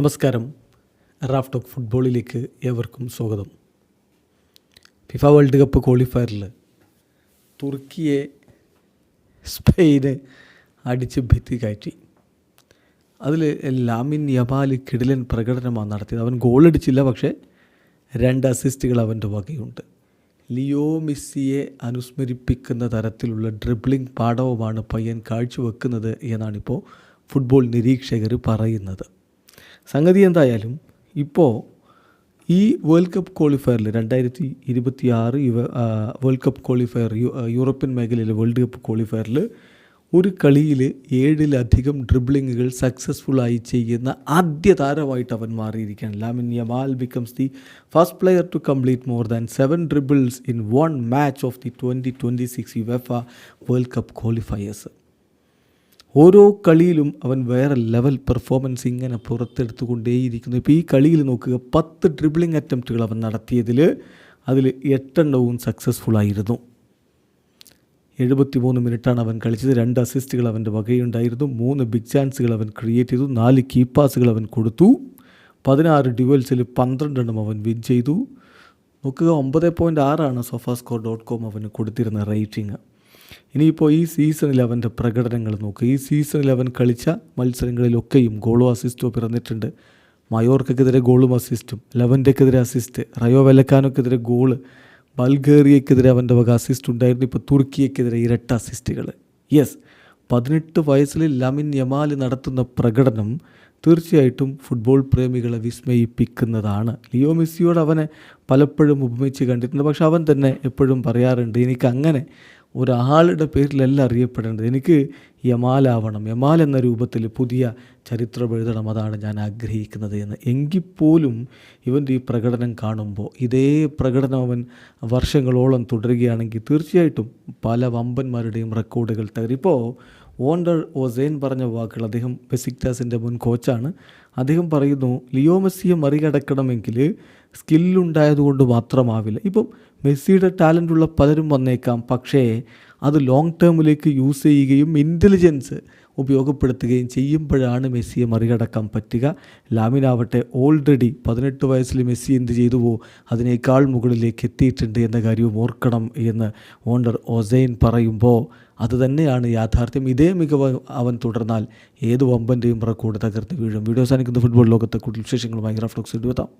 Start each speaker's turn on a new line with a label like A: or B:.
A: നമസ്കാരം. Raf talk ഫുട്ബോളിലേക്ക് ഏവർക്കും സ്വാഗതം. ഫിഫ വേൾഡ് കപ്പ് ക്വാളിഫയറിൽ തുർക്കിയെ സ്പെയിന് അടിച്ച് ഭിത്തി കയറ്റി. അതിൽ ലാമിൻ യമാൽ കിടിലൻ പ്രകടനമാണ് നടത്തിയത്. അവൻ ഗോളടിച്ചില്ല പക്ഷേ രണ്ട് അസിസ്റ്റുകൾ അവന്റെ വകയുണ്ട്. ലിയോ മെസ്സിയെ അനുസ്മരിപ്പിക്കുന്ന തരത്തിലുള്ള ഡ്രിബ്ലിംഗ് പാഠവുമാണ് പയ്യൻ കാഴ്ചവെക്കുന്നത് എന്നാണിപ്പോൾ ഫുട്ബോൾ നിരീക്ഷകർ പറയുന്നത്. സംഗതി എന്തായാലും ഇപ്പോൾ ഈ വേൾഡ് കപ്പ് ക്വാളിഫയറിൽ രണ്ടായിരത്തി ഇരുപത്തി ആറ് യുവ വേൾഡ് കപ്പ് ക്വാളിഫയർ യൂറോപ്യൻ മേഖലയിലെ വേൾഡ് കപ്പ് ക്വാളിഫയറിൽ ഒരു കളിയിൽ ഏഴിലധികം ഡ്രിബ്ലിങ്ങുകൾ സക്സസ്ഫുള്ളായി ചെയ്യുന്ന ആദ്യ താരമായിട്ട് അവൻ മാറിയിരിക്കുകയാണ്. Lamine Yamal becomes the first player to complete more than seven dribbles in one match of the twenty twenty six UEFA world cup qualifiers ഓരോ കളിയിലും അവൻ വേറെ ലെവൽ പെർഫോമൻസ് ഇങ്ങനെ പുറത്തെടുത്തുകൊണ്ടേയിരിക്കുന്നു. ഇപ്പോൾ ഈ കളിയിൽ നോക്കുക പത്ത് ഡ്രിബിളിംഗ് അറ്റംപ്റ്റുകൾ അവൻ നടത്തിയതിൽ അതിൽ എട്ടെണ്ണവും സക്സസ്ഫുൾ ആയിരുന്നു. എഴുപത്തിമൂന്ന് മിനിറ്റാണ് അവൻ കളിച്ചത്. രണ്ട് അസിസ്റ്റുകൾ അവന്റെ വകയുണ്ടായിരുന്നു. മൂന്ന് ബിഗ് ചാൻസുകൾ അവൻ ക്രിയേറ്റ് ചെയ്തു. നാല് കീപ്പാസുകൾ പാസുകൾ അവൻ കൊടുത്തു. പതിനാറ് ഡ്യുവൽസിൽ പന്ത്രണ്ടെണ്ണം അവൻ വിൻ ചെയ്തു. നോക്കുക ഒമ്പത് പോയിന്റ് ആറാണ് സൊഫാസ്കോർ ഡോട്ട് കോം അവന് കൊടുത്തിരുന്ന റേറ്റിംഗ് ഇനിയിപ്പോൾ ഈ സീസണിൽ അവന്റെ പ്രകടനങ്ങൾ നോക്കുക ഈ സീസൺ അവൻ കളിച്ച മത്സരങ്ങളിലൊക്കെയും ഗോളും അസിസ്റ്റോ പിറന്നിട്ടുണ്ട്. മയോർക്കെതിരെ ഗോളും അസിസ്റ്റും ലെവന്റെക്കെതിരെ അസിസ്റ്റ് റയോ വെലക്കാനോക്കെതിരെ ഗോൾ ബൾഗേറിയക്കെതിരെ അവന്റെ വക അസിസ്റ്റ് ഉണ്ടായിരുന്നു. ഇപ്പോൾ തുർക്കിയക്കെതിരെ ഇരട്ട അസിസ്റ്റുകൾ യെസ് പതിനെട്ട് വയസ്സിൽ ലമിൻ യമാൽ നടത്തുന്ന പ്രകടനം തീർച്ചയായിട്ടും ഫുട്ബോൾ പ്രേമികളെ വിസ്മയിപ്പിക്കുന്നതാണ്. ലിയോ മെസ്സിയോട് അവനെ പലപ്പോഴും ഉപമിച്ച് കണ്ടിട്ടുണ്ട്. പക്ഷെ അവൻ തന്നെ എപ്പോഴും പറയാറുണ്ട് എനിക്ക് അങ്ങനെ ഒരാളുടെ പേരിലല്ല അറിയപ്പെടേണ്ടത്. എനിക്ക് യമാലാവണം. യമാൽ എന്ന രൂപത്തിൽ പുതിയ ചരിത്രം എഴുതണം അതാണ് ഞാൻ ആഗ്രഹിക്കുന്നത് എന്ന്. എങ്കിൽ പോലും ഇവന്റെ ഈ പ്രകടനം കാണുമ്പോൾ ഇതേ പ്രകടനം അവൻ വർഷങ്ങളോളം തുടരുകയാണെങ്കിൽ തീർച്ചയായിട്ടും പല വമ്പന്മാരുടെയും റെക്കോർഡുകൾ തകരും. ഇപ്പോൾ വോണ്ടർ ഓസേൻ പറഞ്ഞ വാക്കുകൾ അദ്ദേഹം ബെസിക്ടാസിന്റെ മുൻ കോച്ചാണ്. അദ്ദേഹം പറയുന്നു ലിയോ മെസ്സിയെ മറികടക്കണമെങ്കിൽ സ്കില്ലുണ്ടായതുകൊണ്ട് മാത്രമാവില്ല. ഇപ്പം മെസ്സിയുടെ ടാലന്റ് ഉള്ള പലരും വന്നേക്കാം. പക്ഷേ അത് ലോങ് ടേമിലേക്ക് യൂസ് ചെയ്യുകയും ഇന്റലിജൻസ് ഉപയോഗപ്പെടുത്തുകയും ചെയ്യുമ്പോഴാണ് മെസ്സിയെ മറികടക്കാൻ പറ്റുക. ലാമിനാവട്ടെ ഓൾറെഡി പതിനെട്ട് വയസ്സിൽ മെസ്സി എന്ത് ചെയ്തുവോ അതിനേക്കാൾ മുകളിലേക്ക് എത്തിയിട്ടുണ്ട് എന്ന കാര്യവും ഓർക്കണം എന്ന് ഓണ്ടർ ഒസൈൻ പറയുമ്പോൾ അത് തന്നെയാണ് യാഥാർത്ഥ്യം. ഇതേ മികവ് അവൻ തുടർന്നാൽ ഏത് വമ്പന്റെയും റെക്കോർഡ് തകർത്ത് വീഴും. വീഡിയോ സാധിക്കുന്ന ഫുട്ബോൾ ലോകത്തെ കൂടുതൽ വിശേഷങ്ങളുമായി റഫ്ലോക്സ് എടുത്താം